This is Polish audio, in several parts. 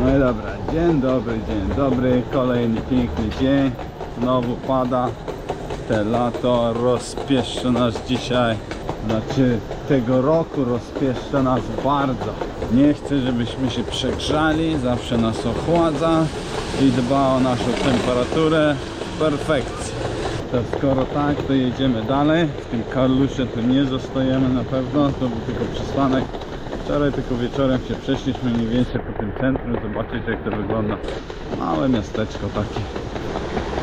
No i dobra, dzień dobry, dzień dobry, kolejny piękny dzień, znowu pada, te lato rozpieszcza nas dzisiaj, znaczy tego roku rozpieszcza nas bardzo. Nie chcę, żebyśmy się przegrzali, zawsze nas ochładza i dba o naszą temperaturę w perfekcji. To skoro tak, to jedziemy dalej. W tym Karlusie to nie zostajemy na pewno, to był tylko przystanek. Wczoraj tylko wieczorem się przeszliśmy mniej więcej po tym centrum, zobaczyć jak to wygląda. Małe miasteczko takie.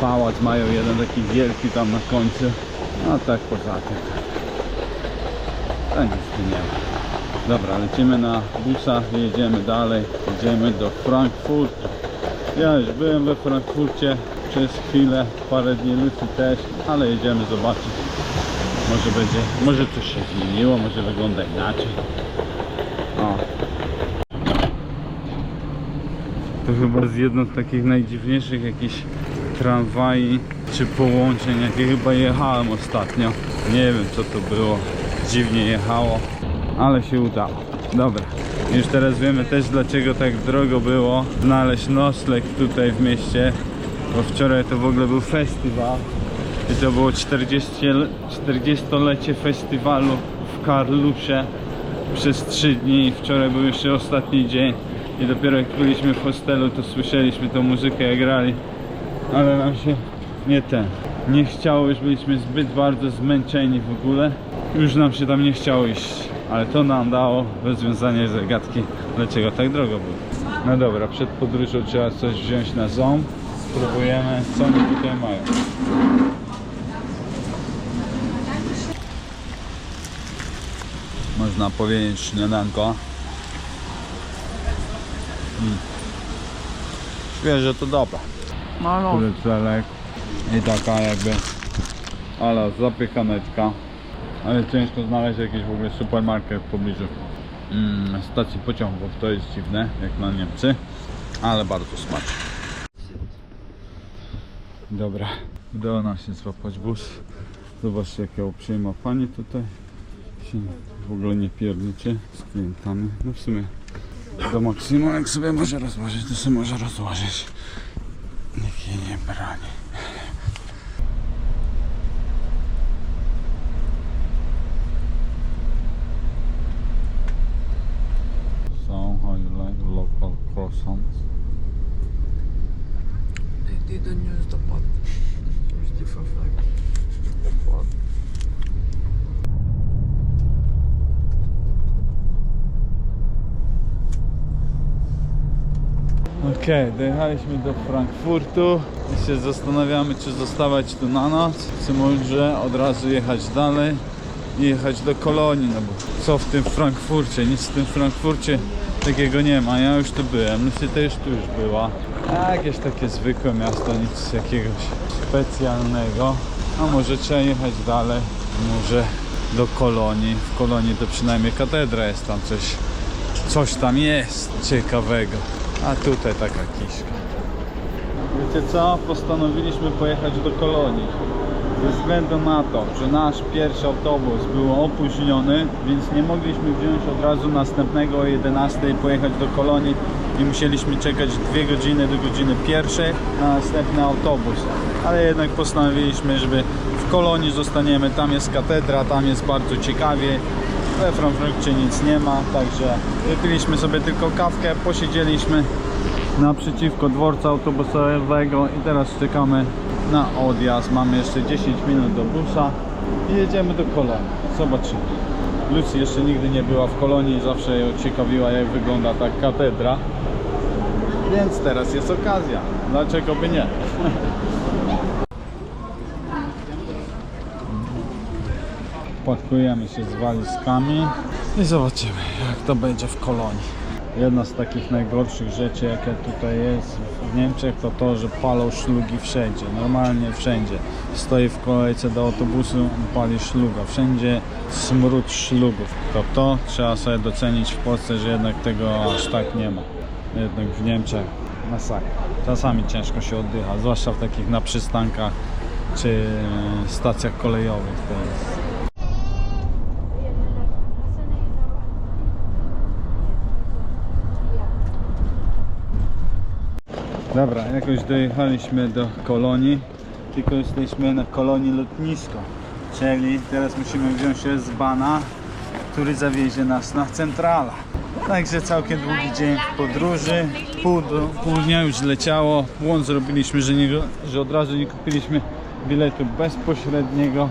Pałac mają jeden taki wielki tam na końcu. A tak poza tym. To nic nie ma. Dobra, lecimy na busach, jedziemy dalej. Jedziemy do Frankfurtu. Ja już byłem we Frankfurcie przez chwilę, parę dni Lucy też, ale jedziemy zobaczyć. Może będzie, może coś się zmieniło, może wygląda inaczej. O. To chyba z jedno z takich najdziwniejszych jakichś tramwaj czy połączeń, jakie chyba jechałem ostatnio. Nie wiem co to było, dziwnie jechało, ale się udało. Dobra, już teraz wiemy też dlaczego tak drogo było znaleźć nocleg tutaj w mieście, bo wczoraj to w ogóle był festiwal i to było 40 40-lecie festiwalu w Karlusie przez 3 dni. Wczoraj był jeszcze ostatni dzień i dopiero jak byliśmy w hostelu to słyszeliśmy tą muzykę jak grali, ale nam się nie ten, nie chciało, już byliśmy zbyt bardzo zmęczeni w ogóle. Już nam się tam nie chciało iść, ale to nam dało rozwiązanie zagadki, dlaczego tak drogo było. No dobra, przed podróżą trzeba coś wziąć na ząb. Spróbujemy, co oni tutaj mają. Można powiedzieć śniadanko. Mm. Świeże to dobre. No, Kurycelek i taka jakby ale zapiekaneczka. Ale ciężko znaleźć jakiś w ogóle supermarket w pobliżu mm, stacji pociągów. To jest dziwne, jak na Niemcy, ale bardzo smaczne. Dobra, udało nam się złapać bus. Zobaczcie jakie uprzejma pani tutaj się w ogóle nie pierniczy z klientami. No w sumie do maksimum jak sobie może rozłożyć, to sobie może rozłożyć. Nikt jej nie broni. Okej, dojechaliśmy do Frankfurtu i się zastanawiamy, czy zostawać tu na noc, czy może od razu jechać dalej i jechać do Kolonii, no bo co w tym Frankfurcie? Nic w tym Frankfurcie takiego nie ma. Ja już tu byłem, Lucy też tu już była. Jakieś takie zwykłe miasto, nic jakiegoś specjalnego. A może trzeba jechać dalej, może do Kolonii. W Kolonii to przynajmniej katedra jest tam coś coś tam jest ciekawego. A tutaj taka kiszka. Wiecie co? Postanowiliśmy pojechać do Kolonii. Ze względu na to, że nasz pierwszy autobus był opóźniony, więc nie mogliśmy wziąć od razu następnego o 11 i pojechać do Kolonii i musieliśmy czekać dwie godziny do godziny pierwszej na następny autobus. Ale jednak postanowiliśmy, żeby w Kolonii zostaniemy. Tam jest katedra, tam jest bardzo ciekawie. We Frankfurcie nic nie ma, także wypiliśmy sobie tylko kawkę, posiedzieliśmy naprzeciwko dworca autobusowego i teraz czekamy na odjazd. Mamy jeszcze 10 minut do busa i jedziemy do Kolonii. Zobaczymy. Lucy jeszcze nigdy nie była w Kolonii, zawsze ją ciekawiła jak wygląda ta katedra. Więc teraz jest okazja. Dlaczego by nie? Pakujemy się z walizkami i zobaczymy jak to będzie w kolonii. Jedna z takich najgorszych rzeczy jakie tutaj jest w Niemczech to to, że palą szlugi wszędzie, normalnie wszędzie. Stoi w kolejce do autobusu, pali szluga, wszędzie smród szlugów. To to trzeba sobie docenić w Polsce, że jednak tego aż tak nie ma. Jednak w Niemczech masakra. Czasami ciężko się oddycha, zwłaszcza w takich na przystankach czy stacjach kolejowych. To jest Dobra, jakoś dojechaliśmy do kolonii, tylko jesteśmy na kolonii lotnisko. Czyli teraz musimy wziąć się z bana, który zawiezie nas na centrala. Także całkiem długi dzień w podróży. Pół, do, pół dnia już leciało. Błąd zrobiliśmy, że, nie, że od razu nie kupiliśmy biletu bezpośredniego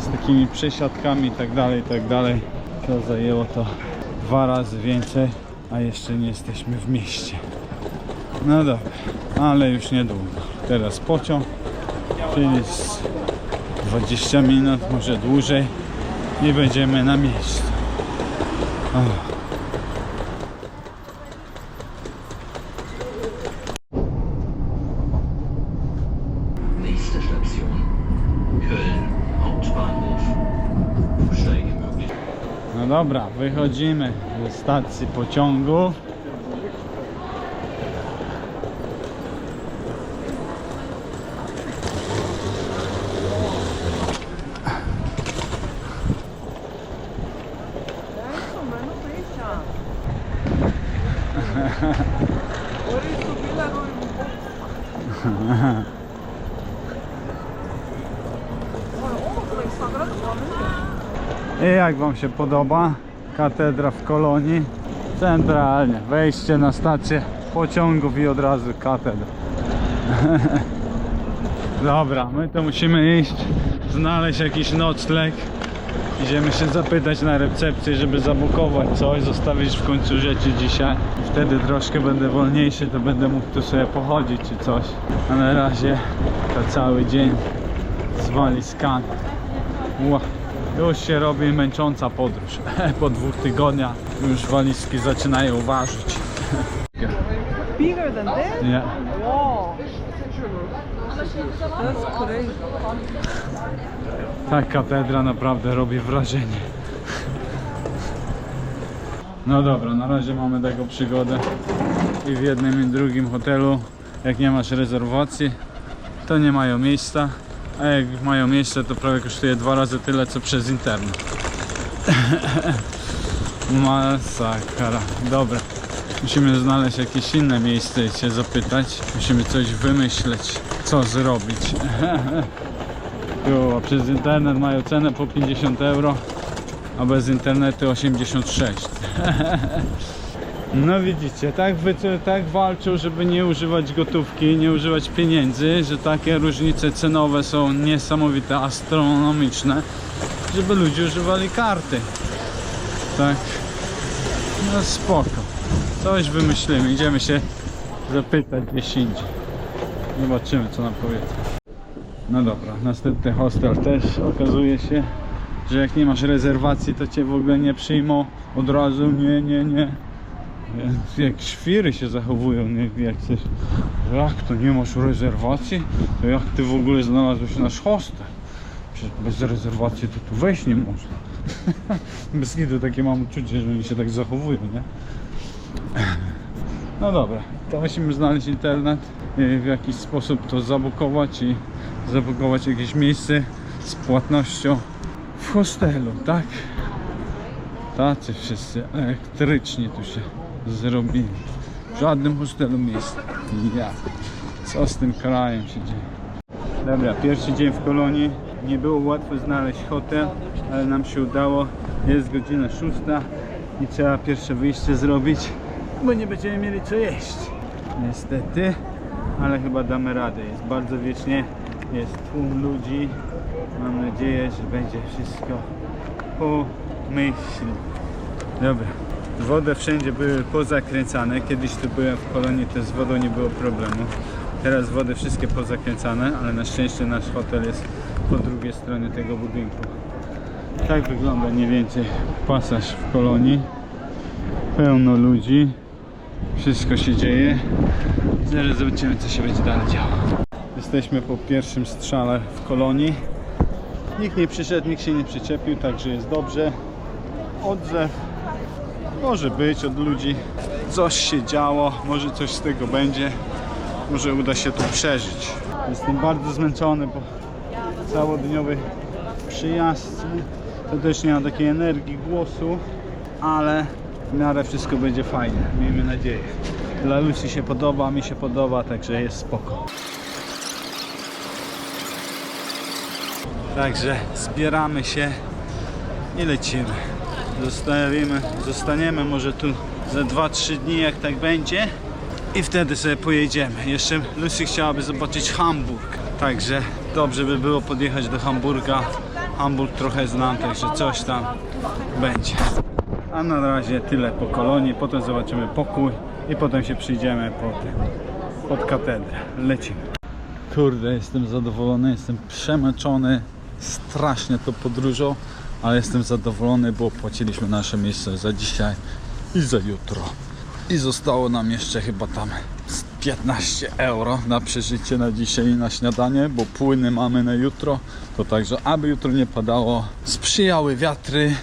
z takimi przesiadkami i tak dalej, i tak dalej. To zajęło to dwa razy więcej, a jeszcze nie jesteśmy w mieście. No dobra, ale już niedługo. Teraz pociąg, czyli z 20 minut, może dłużej i będziemy na miejscu. O. No dobra, wychodzimy ze stacji pociągu. Jak Wam się podoba? Katedra w Kolonii. Centralnie. Wejście na stację pociągów i od razu katedra. Dobra, my to musimy iść, znaleźć jakiś nocleg. Idziemy się zapytać na recepcji, żeby zabukować coś, zostawić w końcu rzeczy dzisiaj. Wtedy troszkę będę wolniejszy, to będę mógł tu sobie pochodzić czy coś. A na razie to cały dzień z walizkami. Ła. Już się robi męcząca podróż. Po dwóch tygodniach już walizki zaczynają ważyć. Bigger than this? Nie. Wow. That's crazy. Ta katedra naprawdę robi wrażenie. No dobra, na razie mamy taką przygodę i w jednym i drugim hotelu jak nie masz rezerwacji to nie mają miejsca a jak mają miejsce to prawie kosztuje dwa razy tyle co przez internet. Masakra. Dobra. Musimy znaleźć jakieś inne miejsce i się zapytać. Musimy coś wymyśleć co zrobić. Tu, przez internet mają cenę po 50 euro, a bez internetu 86. No widzicie, tak, tak walczą, żeby nie używać gotówki, nie używać pieniędzy, że takie różnice cenowe są niesamowite, astronomiczne, żeby ludzie używali karty. Tak, no spoko. Coś wymyślimy, idziemy się zapytać gdzieś indziej. Zobaczymy co nam powiedzą. No dobra, następny hostel też okazuje się, że jak nie masz rezerwacji, to cię w ogóle nie przyjmą od razu, nie, nie, nie. Jak świry się zachowują, nie? jak coś. Jak to nie masz rezerwacji? To jak ty w ogóle znalazłeś nasz hostel? Przecież bez rezerwacji to tu wejść nie można. bez nidu takie mam uczucie, że oni się tak zachowują, nie? No dobra, to musimy znaleźć internet, w jakiś sposób to zabukować i zabukować jakieś miejsce z płatnością w hostelu, tak? Tacy wszyscy elektryczni tu się zrobili. W żadnym hostelu miejsca. Ja. Co z tym krajem się dzieje? Dobra, pierwszy dzień w kolonii. Nie było łatwo znaleźć hotel, ale nam się udało. Jest godzina szósta i trzeba pierwsze wyjście zrobić, bo nie będziemy mieli co jeść. Niestety, ale chyba damy radę. Jest bardzo wiecznie, jest tłum ludzi. Mam nadzieję, że będzie wszystko po myśli. Dobra. Wodę wszędzie były pozakręcane. Kiedyś tu byłem w kolonii, to z wodą nie było problemu. Teraz wody wszystkie pozakręcane, ale na szczęście nasz hotel jest po drugiej stronie tego budynku. Tak wygląda mniej więcej pasaż w kolonii. Pełno ludzi. Wszystko się dzieje. Zaraz zobaczymy co się będzie dalej działo. Jesteśmy po pierwszym strzale w kolonii. Nikt nie przyszedł, nikt się nie przyczepił, także jest dobrze. Odzew może być od ludzi. Coś się działo, może coś z tego będzie. Może uda się to przeżyć. Jestem bardzo zmęczony po całodniowej przyjazdce. To też nie ma takiej energii głosu, ale w miarę wszystko będzie fajnie. Miejmy nadzieję. Dla Lucy się podoba, mi się podoba, także jest spoko. Także zbieramy się i lecimy. Zostawimy, zostaniemy może tu za 2-3 dni jak tak będzie i wtedy sobie pojedziemy. Jeszcze Lucy chciałaby zobaczyć Hamburg, także dobrze by było podjechać do Hamburga. Hamburg trochę znam, także coś tam będzie. A na razie tyle po kolonii, potem zobaczymy pokój i potem się przyjdziemy po tym, pod katedrę. Lecimy. Kurde, jestem zadowolony, jestem przemęczony strasznie to podróżą, ale jestem zadowolony, bo płaciliśmy nasze miejsce za dzisiaj i za jutro. I zostało nam jeszcze chyba tam z 15 euro na przeżycie na dzisiaj i na śniadanie, bo płyny mamy na jutro. To także, aby jutro nie padało, sprzyjały wiatry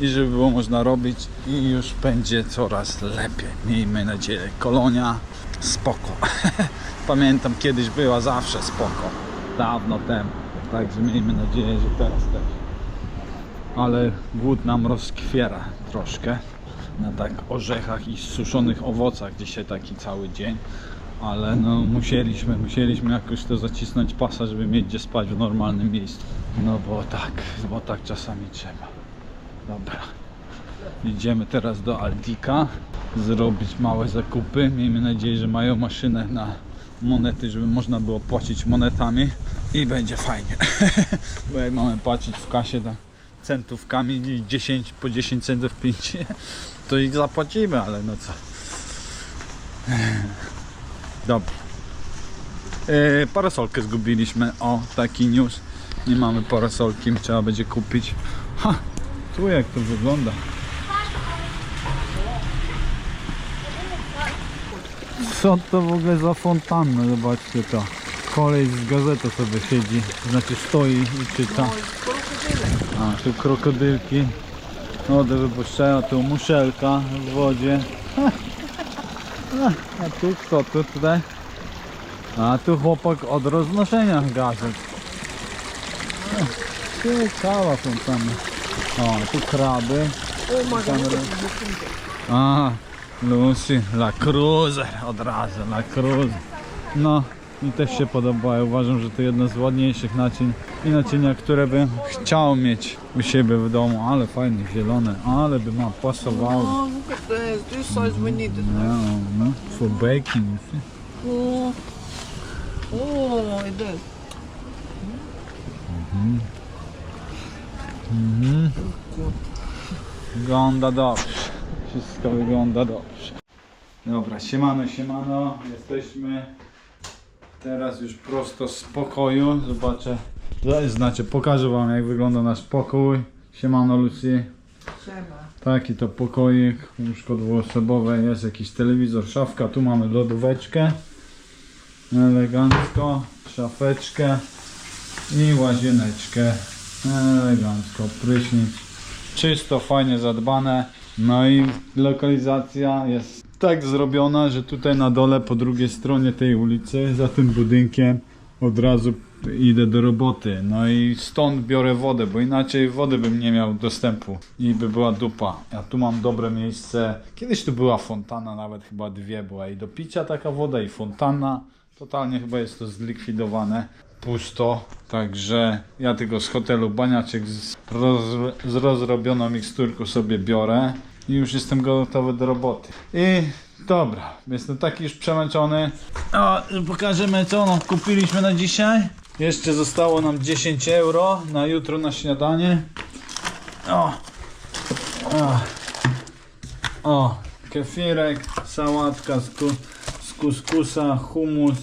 i żeby było można robić i już będzie coraz lepiej. Miejmy nadzieję. Kolonia spoko. Pamiętam kiedyś była zawsze spoko. Dawno temu. Także miejmy nadzieję, że teraz też. Ale głód nam rozkwiera troszkę. Na tak orzechach i suszonych owocach dzisiaj taki cały dzień. Ale no musieliśmy, musieliśmy jakoś to zacisnąć pasa, żeby mieć gdzie spać w normalnym miejscu. No bo tak, bo tak czasami trzeba. Dobra. Idziemy teraz do Aldika zrobić małe zakupy. Miejmy nadzieję, że mają maszynę na monety, żeby można było płacić monetami i będzie fajnie. Bo jak mamy płacić w kasie to centówkami i 10 po 10 centów 5 to ich zapłacimy, ale no co. Dobra. E, parasolkę zgubiliśmy. O, taki news. Nie mamy parasolki, trzeba będzie kupić. Ha, tu jak to wygląda. Co to w ogóle za fontanna? Zobaczcie to. Kolej z gazetą sobie siedzi, znaczy stoi i czyta. A, tu krokodylki. Wodę wypuszczają, tu muszelka w wodzie. A, tu kto tu tutaj? A tu chłopak od roznoszenia gazet. O, tu kraby. Oh my Tam at the looking A, Lucy, La Cruiser, od razu, La Cruiser. No, mi też się podoba, ja uważam, że to jedno z ładniejszych naczyń i naczynia, które bym chciał mieć u siebie w domu, ale fajnie, zielone, ale by ma pasowało. Oh, look at this. This size we need. No, no, for baking, you see. Oh, oh, it does. Wygląda dobrze. Wszystko wygląda dobrze. Dobra, siemano, siemano. Jesteśmy teraz już prosto z pokoju. Zobaczę, znaczy pokażę wam jak wygląda nasz pokój. Siemano Lucy. Siema. Taki to pokoik, łóżko dwuosobowe, jest jakiś telewizor, szafka, tu mamy lodóweczkę. Elegancko, szafeczkę i łazieneczkę. Elegancko, prysznic. Czysto, fajnie zadbane. No i lokalizacja jest tak zrobiona, że tutaj na dole po drugiej stronie tej ulicy, za tym budynkiem od razu idę do roboty. No i stąd biorę wodę, bo inaczej wody bym nie miał dostępu i by była dupa. Ja tu mam dobre miejsce. Kiedyś tu była fontana, nawet chyba dwie była i do picia taka woda i fontana. Totalnie chyba jest to zlikwidowane. Pusto, także ja tylko z hotelu baniaczek z, roz, z rozrobioną miksturką sobie biorę i już jestem gotowy do roboty. I dobra, jestem taki już przemęczony. O, pokażemy co no, kupiliśmy na dzisiaj. Jeszcze zostało nam 10 euro na jutro na śniadanie. O, o, o kefirek, sałatka z, ku, z kuskusa, humus,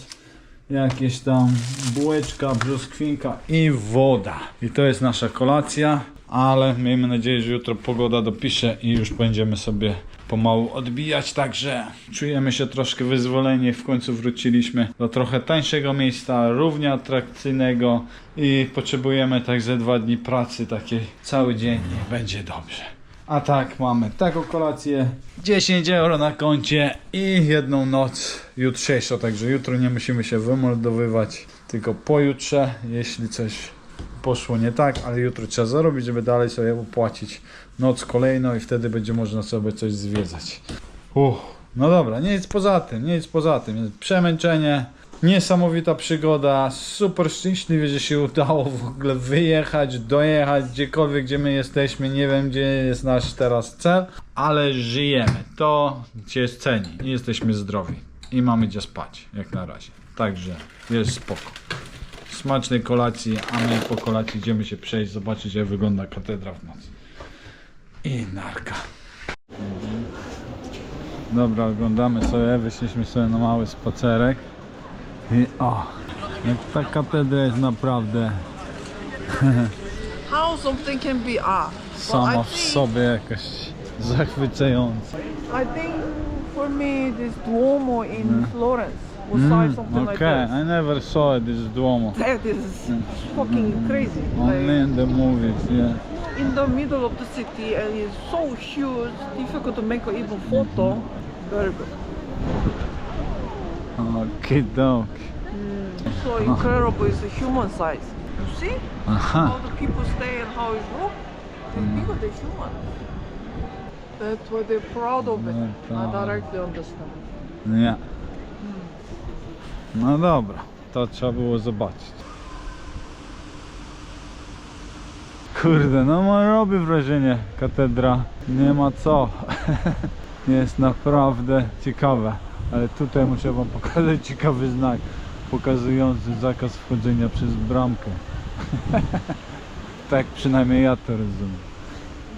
jakieś tam bułeczka, brzoskwinka i woda. I to jest nasza kolacja, ale miejmy nadzieję, że jutro pogoda dopisze i już będziemy sobie pomału odbijać, także czujemy się troszkę wyzwoleni, w końcu wróciliśmy do trochę tańszego miejsca, równie atrakcyjnego i potrzebujemy tak ze dwa dni pracy takiej. Cały dzień i będzie dobrze. A tak, mamy taką kolację, 10 euro na koncie i jedną noc jutrzejszą, także jutro nie musimy się wymordowywać, tylko pojutrze, jeśli coś poszło nie tak, ale jutro trzeba zarobić, żeby dalej sobie opłacić noc kolejną i wtedy będzie można sobie coś zwiedzać. Uff, No dobra, nic poza tym, nic poza tym. Przemęczenie, niesamowita przygoda, super szczęśliwie, że się udało w ogóle wyjechać, dojechać gdziekolwiek, gdzie my jesteśmy. Nie wiem, gdzie jest nasz teraz cel, ale żyjemy. To cię ceni jesteśmy zdrowi. I mamy gdzie spać, jak na razie. Także jest spoko. Smacznej kolacji, a my po kolacji idziemy się przejść, zobaczyć jak wygląda katedra w nocy. I narka. Dobra, oglądamy sobie, wyszliśmy sobie na mały spacerek. I o, jak ta katedra jest naprawdę How something can be art? Well, sama I w think, sobie jakaś zachwycająca. I think for me this Duomo in Florence like mm, something Mm, like okay. I never saw this Duomo. That is mm. fucking crazy. Only Like, in the movies, yeah. in the middle of the city and it's so huge, difficult to make even photo. Mm-hmm. Very good. Oh, Okie doke. Mm, so incredible is the human size. You see Aha, how the people stay and how it look? It's bigger than human. That's why they're proud of it. I directly understand. nie. No dobra, to trzeba było zobaczyć. Kurde, no ma robi wrażenie katedra. Nie ma co. Jest naprawdę ciekawe. Ale tutaj muszę wam pokazać ciekawy znak pokazujący zakaz wchodzenia przez bramkę. tak przynajmniej ja to rozumiem.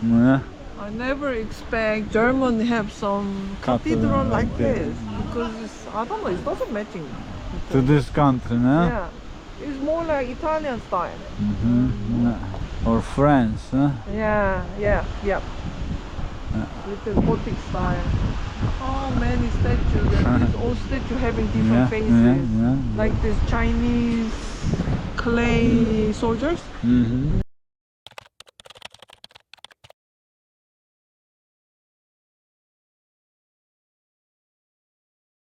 No nie? I never expect German have some Cathedral like this because it's, I don't know, it doesn't matching. To this country, nie? Yeah, it's more like Italian style. Mhm, nie. Or France, nie? Yeah, yeah, yeah. With the Gothic style. Oh, many statues. And these all statues having different Nie, faces. nie. Like this Chinese clay soldiers. Mhm.